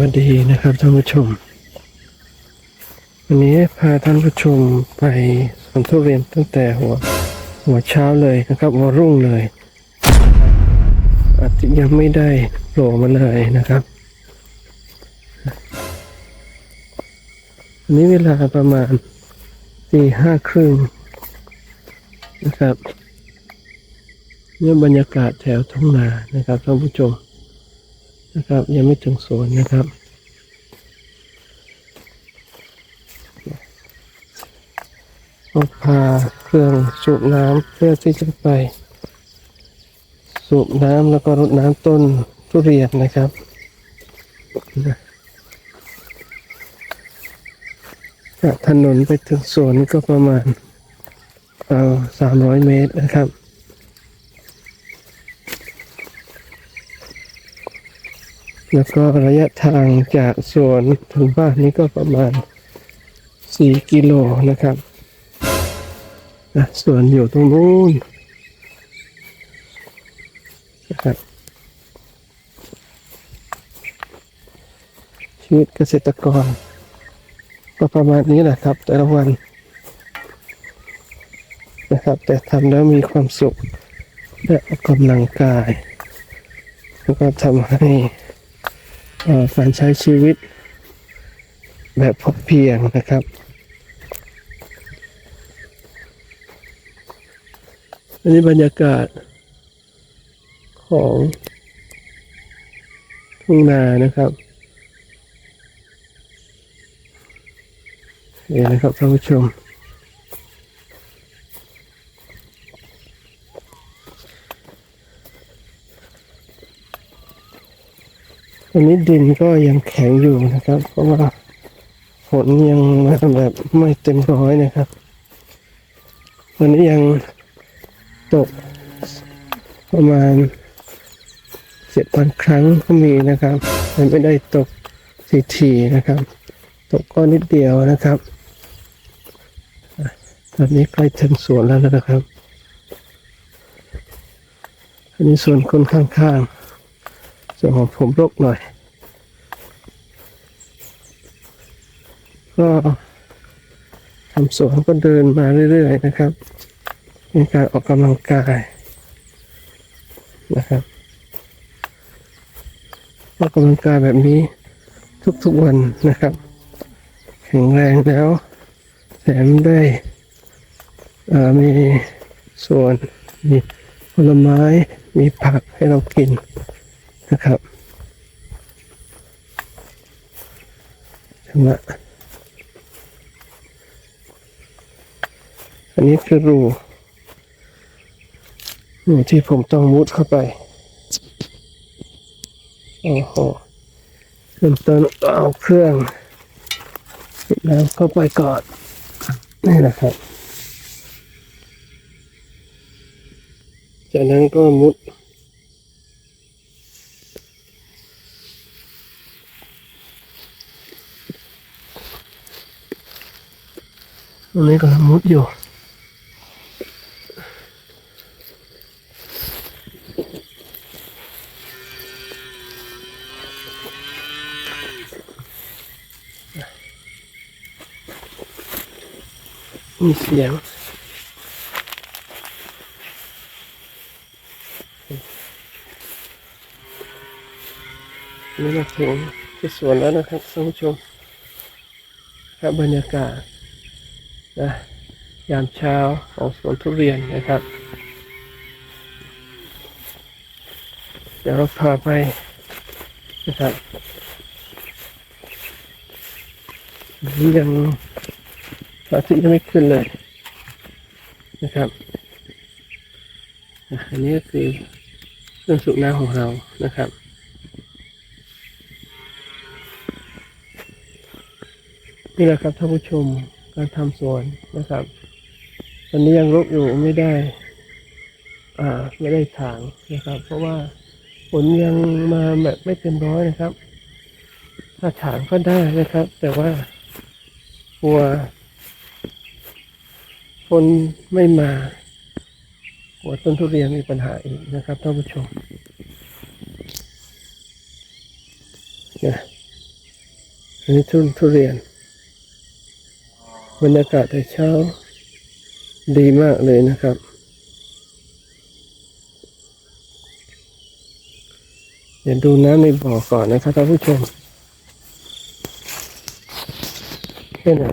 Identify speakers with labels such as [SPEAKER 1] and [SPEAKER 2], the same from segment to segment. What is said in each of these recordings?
[SPEAKER 1] วัสดีนะครับท่านผู้ชม วันนี้พาท่านผู้ชมไปสวนทุเรียนตั้งแต่หัว หัวเช้าเลยนะครับหัวรุ่งเลยอาจจะยังไม่ได้โผล่มาเลยนะครับวันนี้เวลาประมาณตีห้าครึ่งนะครับเนี่ยบรรยากาศแถวทุ่งนานะครับท่านผู้ชม นะครับ ยังไม่ถึงสวนนะครับก็พาเครื่องสูบน้ำเพื่อที่จะไป สูบน้ำแล้วก็รดน้ำต้นทุเรียนนะครับจากถนนไปถึงสวนก็ประมาณเอาสามร้อยเมตรนะครับ แล้วก็ระยะทางจากสวนถึงบ้านนี้ก็ประมาณ 4 กิโลนะครับนะสวนอยู่ตรงนู้นนะครับชีวิตเกษตรกร ก็ประมาณนี้แหละครับ แต่ละวันนะครับ แต่ทำแล้วมีความสุขและออกกำลังกาย แล้วก็ทำให้ การใช้ชีวิต แบบพอเพียงนะครับ อันนี้บรรยากาศของทุ่งนานะครับนี่นะครับท่านผู้ชม อันนี้ดินก็ยังแข็งอยู่นะครับ เพราะว่าฝนยังมาแบบไม่เต็มร้อยนะครับ วันนี้ยังตกประมาณเจ็ดวันครั้งก็มีนะครับแต่ไม่ได้ตกทีๆนะครับ ตกก็นิดเดียวนะครับ ตอนนี้ใกล้ถึงสวนแล้วนะครับ อันนี้สวนคนข้างๆ ส่วนของผมรกหน่อย ก็ทำสวนก็เดินมาเรื่อยๆนะครับมีการออกกำลังกายนะครับออกกำลังกายแบบนี้ทุกๆวันนะครับ แข็งแรงแล้ว แถมได้มีส่วนมีผลไม้มีผักให้เรากิน นะครับชำระอันนี้คือรูรูที่ผมต้องมุดเข้าไป โอ้โหเริ่มต้นเอาเครื่องสูบน้ำเข้าไปก่อนนี่แหละครับจากนั้นก็มุด ตรงนี้ก็มุดอยู่ มีเสียงนี่มาถึงที่สวนแล้วนะครับท่านผู้ชมครับบรรยากาศ นะยามเช้าของสวนทุเรียนนะครับ เดี๋ยวเราพาไปนะครับนี่ยังพระอาทิตย์ยังไม่ขึ้นเลยนะครับ อันนี้ก็คือเครื่องสูบน้ำของเรานะครับนี่แหละครับท่านผู้ชม การทำสวนนะครับ ตอนนี้ยังรกอยู่ไม่ได้ อ่าไม่ได้ถางนะครับ เพราะว่าฝนยังมาแบบไม่เต็มร้อยนะครับ ถ้าถางก็ได้นะครับ แต่ว่ากลัวฝนไม่มากลัวต้นทุเรียนมีปัญหาอีกนะครับท่านผู้ชมนะนนี้ทุนทุเรียน บรรยากาศในเช้า ดีมากเลยนะครับ เดี๋ยวดูน้ำในบ่อก่อนนะครับท่านผู้ชมแค่ไหน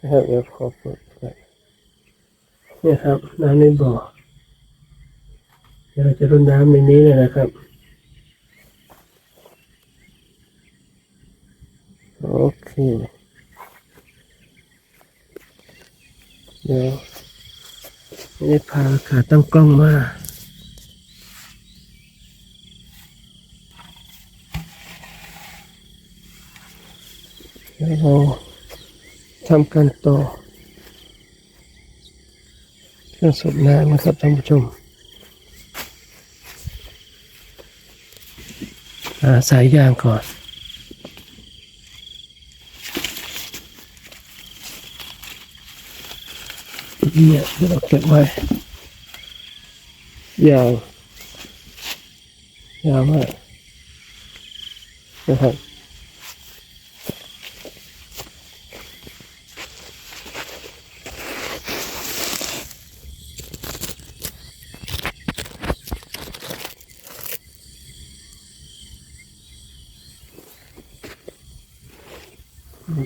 [SPEAKER 1] นะครับเดี๋ยวขอเปิดไปเนี่ยครับน้ำในบ่อเดี๋ยวเราจะรุนน้ำในนี้เลยนะครับ โอเค เดี๋ยวไม่ได้พาขาตั้งกล้องมาเดี๋ยวเราทำการต่อเครื่องสูบน้ำนะครับท่านผู้ชมหาสายยางก่อน เนี่ยที่เราเก็บไว้ ยาว ยาวมากนะครับ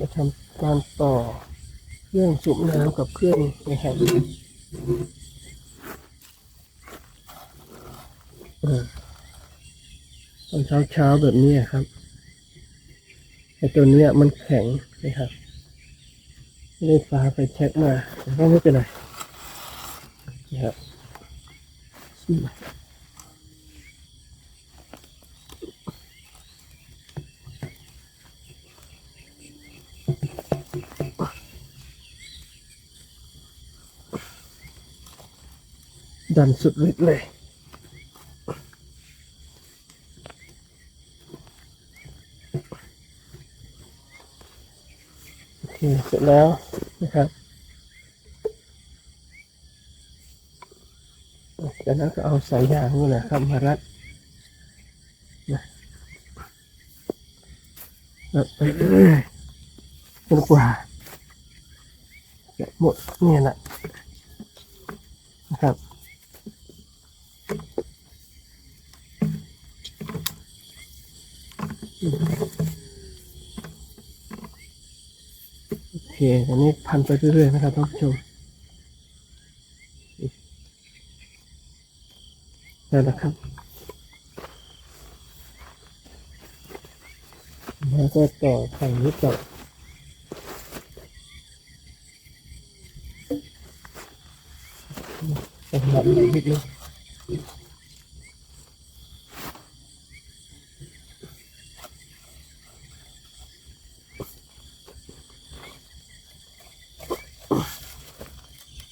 [SPEAKER 1] มาทำการต่อ เครื่องสูบน้ำกับเครื่องนะครับตอนเช้าเช้าแบบนี้ครับไอตัวเนี้ยมันแข็งนะครับไม่ได้ฟ้าไปเช็คมาแต่ก็ไม่เป็นไรนะครับ ดันสุดฤทธิ์เลย โอเค เสร็จแล้วนะครับจากนั้นก็เอาสายยางนี่แหละครับมารัดนะรัดไปเรื่อยจนกว่าจะหมดเนี่ยแหละนะครับ โอเคอันนี้พันไปเรื่อยๆนะครับท่านผู้ชมได้แล้วครับแล้วก็ต่อฝั่งนี้ต่อสำหรับนิดนึง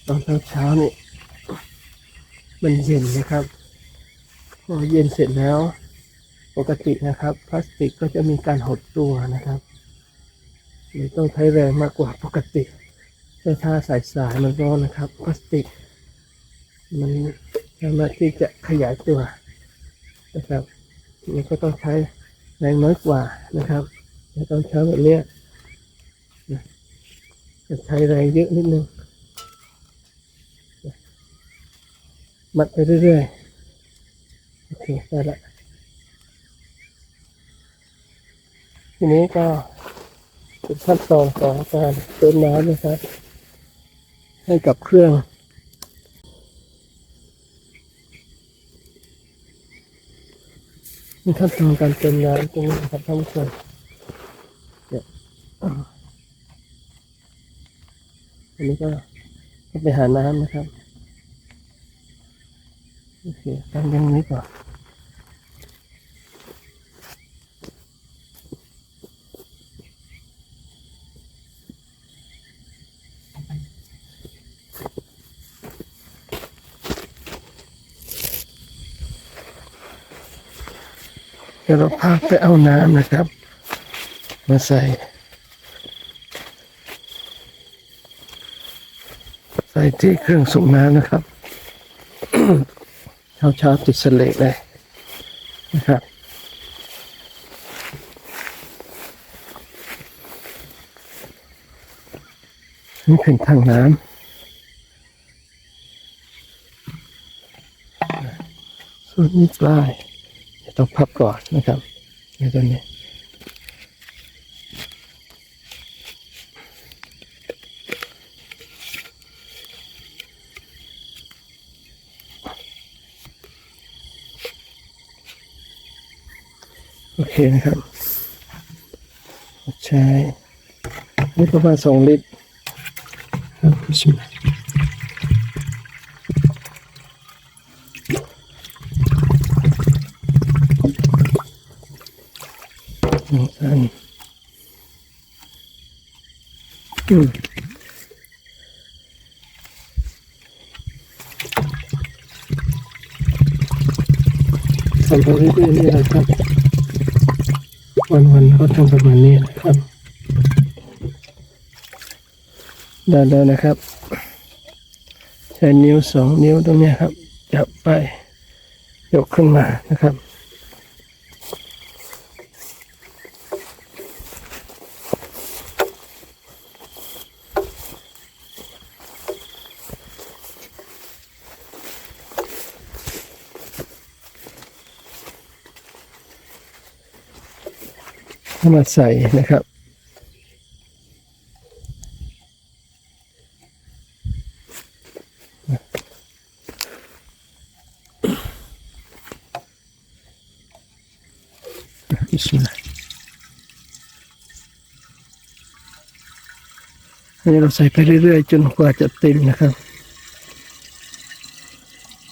[SPEAKER 1] ตอนเช้าๆนี่มันเย็นนะครับพอเย็นเสร็จแล้ว ปกตินะครับ พลาสติกก็จะมีการหดตัวนะครับเลยต้องใช้แรงมากกว่าปกติแต่ถ้าสายสายมันร้อนนะครับ พลาสติก มันสามารถที่จะขยายตัวนะครับมันก็ต้องใช้แรงน้อยกว่านะครับแต่ตอนเช้าแบบนี้จะใช้แรงเยอะนิดนึง มัดไปเรื่อยๆ โอเค ได้ละ ทีนี้ก็เป็นขั้นตอนของการเติมน้ำนะครับ ให้กับเครื่องมีขั้นตอนการเติมน้ำตรงนี้นะครับท่านผู้ชมเนี่ยอันนี้ก็ก็ไปหาน้ำนะครับ โอเคตั้งยังนี้ก่อนเดี๋ยวเราพาไปเอาน้ำนะครับ มาใส่ ใส่ที่เครื่องสูบน้ำนะครับ เช้าเช้าติดสเลกเลยนะครับนี่เป็นทางน้ำส่วนนี้ปลายต้องพับก่อนนะครับในตัวนี้ เคนะครับใช้นี่ประมาณสองลิตรครับชิมหนึ่งอันอืมทำไปเรื่อยๆนี่แหละครับ วันๆก็ทำประมาณนี้นะครับได้แล้วนะครับ ใช้นิ้วสองนิ้วตรงนี้ครับจับไป ยกขึ้นมานะครับ มาใส่นะครับ อันนี้เราใส่ไปเรื่อยๆ จนกว่าจะเต็มนะครับ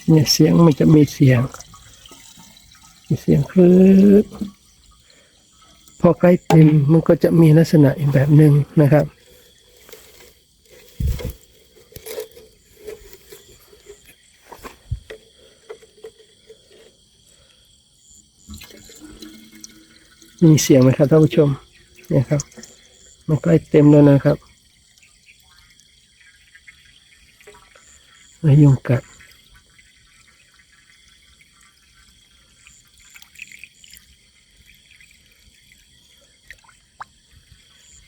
[SPEAKER 1] เนี่ยเสียงมันจะมีเสียง มีเสียงคลืด พอใกล้เต็มมันก็จะมีลักษณะอีกแบบหนึ่งนะครับ มีเสียงไหมครับท่านผู้ชมเนี่ยครับ มันใกล้เต็มแล้วนะครับไม่ยุ่งกัด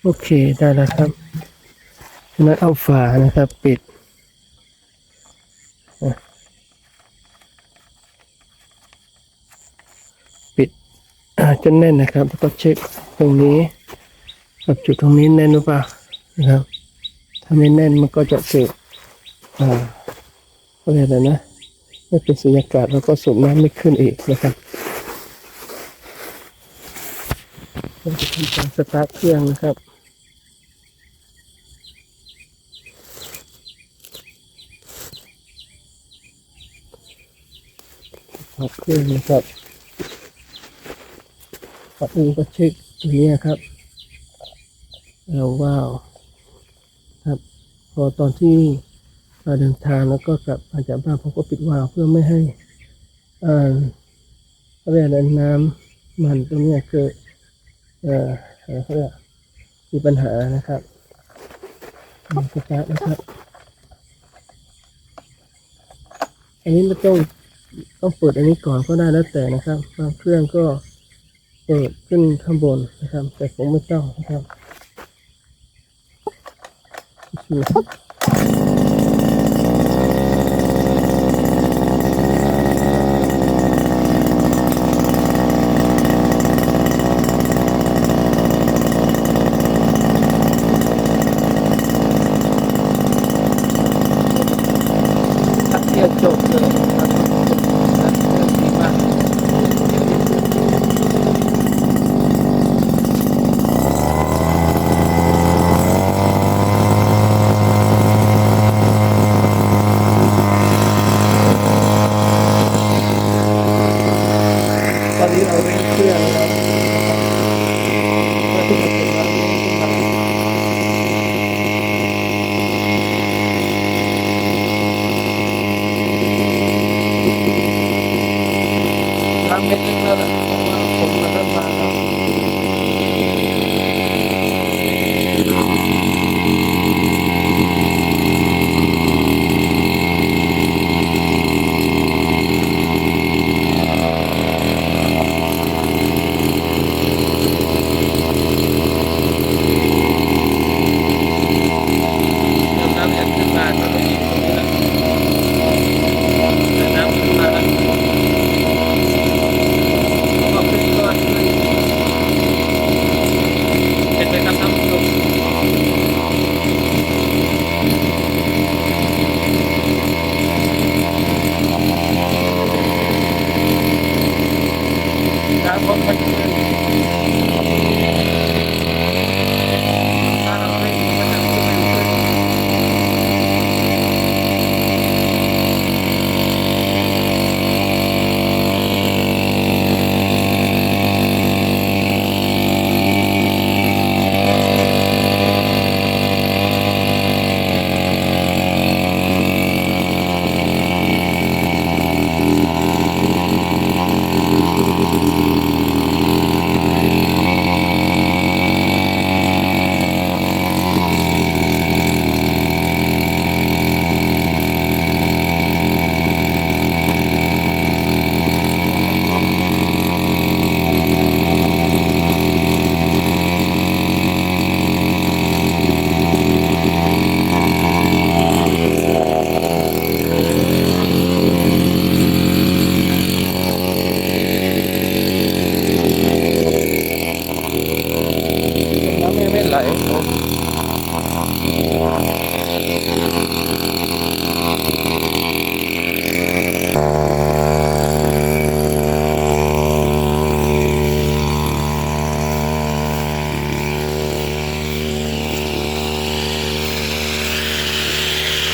[SPEAKER 1] โอเคได้แล้วครับนั้นเอาฝานะครับปิดปิดจนแน่นนะครับ แล้วก็เช็คตรงนี้กับจุดตรงนี้แน่นหรือเปล่านะครับ ถ้าไม่แน่นมันก็จะเกิดอ่าอะไรยกอะไรนะไม่เป็นสุญญากาศแล้วก็สูบน้ำไม่ขึ้นอีกนะครับเราจะทำการสตาร์ทเครื่องนะครับ ขับเครื่องนะครับขับเองก็เช็คตัวเนี้ยครับแล้วว้าวครับ พอตอนที่เราเดินทางแล้วก็กลับมาจากบ้านผมก็ปิดวาล์วเพื่อไม่ให้อ่าเขาเรียกอะไรน้ำมันตรงเนี้ยเกิดเอ่อเขาเรียกมีปัญหานะครับมันสตาร์ทนะครับ อันนี้ไม่ต้อง ต้องเปิดอันนี้ก่อนก็ได้แล้วแต่นะครับบางเครื่องก็เปิดขึ้นข้างบนนะครับ แต่ผมไม่ต้องนะครับ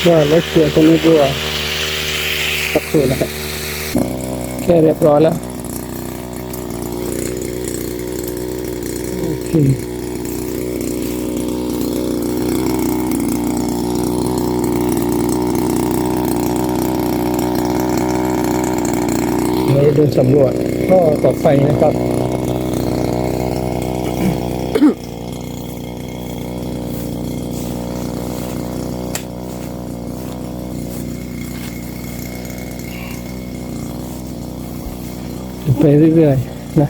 [SPEAKER 1] ว่าแล้วเคลียร์ตรงนี้ด้วยสักครู่นะครับแค่เรียบร้อยแล้ว โอเคเราเดินสำรวจท่อต่อไฟนะครับ ไปเรื่อยๆนะ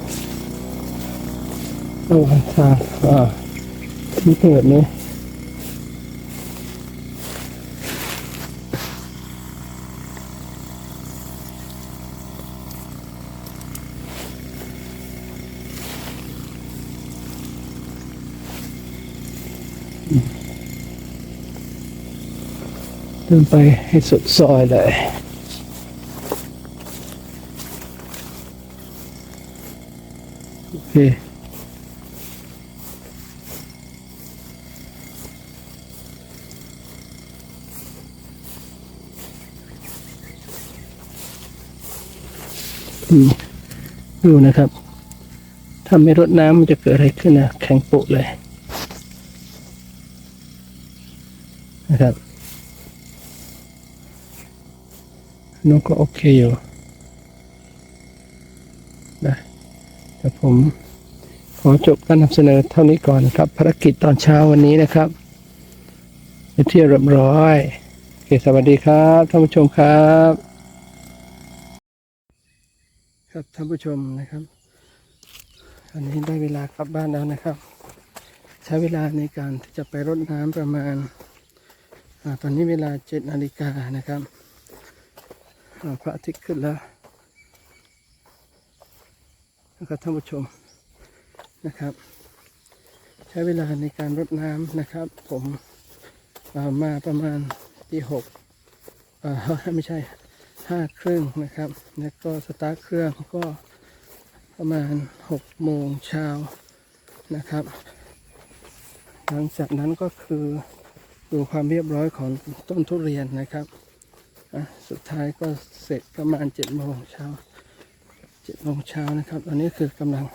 [SPEAKER 1] ระหว่างทางอ่าที่เปิดนี้ เดินไปให้สุดซอยเลยโอเคดูนะครับ ถ้าไม่รดน้ำมันจะเกิดอะไรขึ้นนะแข็งปุเลย นะครับ น้องก็โอเคอยู่นะแต่ผมขอจบการนำเสนอเท่านี้ก่อนครับ ภารกิจตอนเช้าวันนี้นะครับเที่ยวเรียบร้อยโอเคสวัสดีครับท่านผู้ชมครับ ครับท่านผู้ชมนะครับอันนี้ได้เวลากลับบ้านแล้วนะครับ ใช้เวลาในการที่จะไปรดน้ำประมาณอตอนนี้เวลาเจ็ดนาฬิกานะครับ พระอาทิตย์ขึ้นแล้วนะครับท่านผู้ชมนะครับ ใช้เวลาในการรดน้ำนะครับ ผมมาประมาณตีหกเอ่อไม่ใช่ห้าครึ่งนะครับ แล้วก็สตาร์ทเครื่องก็ประมาณหกโมงเช้านะครับ หลังจากนั้นก็คือดูความเรียบร้อยของต้นทุเรียนนะครับ สุดท้ายก็เสร็จประมาณเจ็ดโมงเช้าเจ็ดโมงเช้านะครับตอนนี้คือกำลัง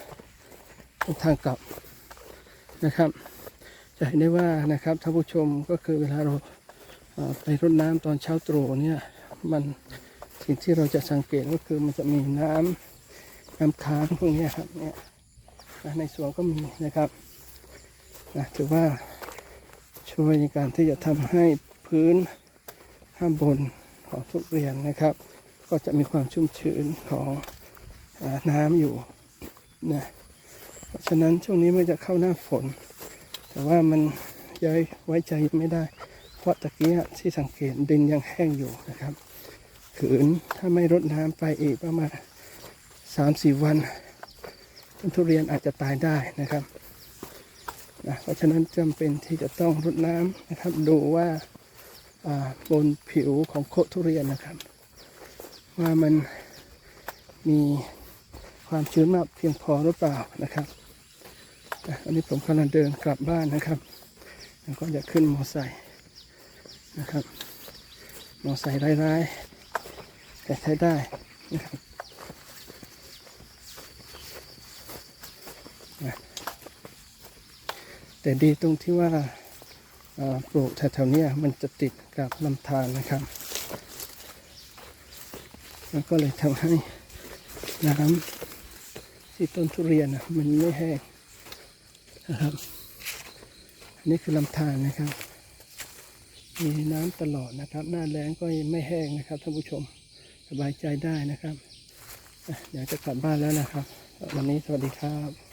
[SPEAKER 1] ทางกลับนะครับ จะเห็นได้ว่านะครับท่านผู้ชมก็คือเวลาเราไปรดน้ำตอนเช้าตรู่เนี่ยมันสิ่งที่เราจะสังเกตก็คือมันจะมีน้ำน้ำค้างพวกนี้ครับเนี่ยในสวนก็มีนะครับนะถือว่าช่วยในการที่จะทำให้พื้นข้างบน ของทุเรียนนะครับ ก็จะมีความชุ่มชื้นของอน้ำอยู่นะเพราะฉะนั้นช่วงนี้มันจะเข้าหน้าฝน แต่ว่ามันย้ายไว้ใจไม่ได้ เพราะตะกี้ที่สังเกตดินยังแห้งอยู่นะครับขืนถ้าไม่รดน้ำไปอีกประมาณสามสี่วันต้นทุเรียนอาจจะตายได้นะครับนะเพราะฉะนั้นจำเป็นที่จะต้องรดน้ำนะครับดูว่า บนผิวของโคทุเรียนนะครับ ว่ามันมีความชื้นมากเพียงพอหรือเปล่านะครับอันนี้ผมกำลังเดินกลับบ้านนะครับแล้วก็จะขึ้นมอไซค์นะครับ มอไซค์ร้ายๆแต่ใช้ได้นะครับแต่ดีตรงที่ว่า ปลูกแถวๆนี้มันจะติดกับลำธารนะครับ แล้วก็เลยทำให้น้ำที่ต้นทุเรียนมันไม่แห้งนะครับ อันนี้คือลำธารนะครับ มีน้ำตลอดนะครับ หน้าแล้งก็ไม่แห้งนะครับท่านผู้ชมสบายใจได้นะครับอะเดี๋ยวจะกลับบ้านแล้วนะครับ วันนี้สวัสดีครับ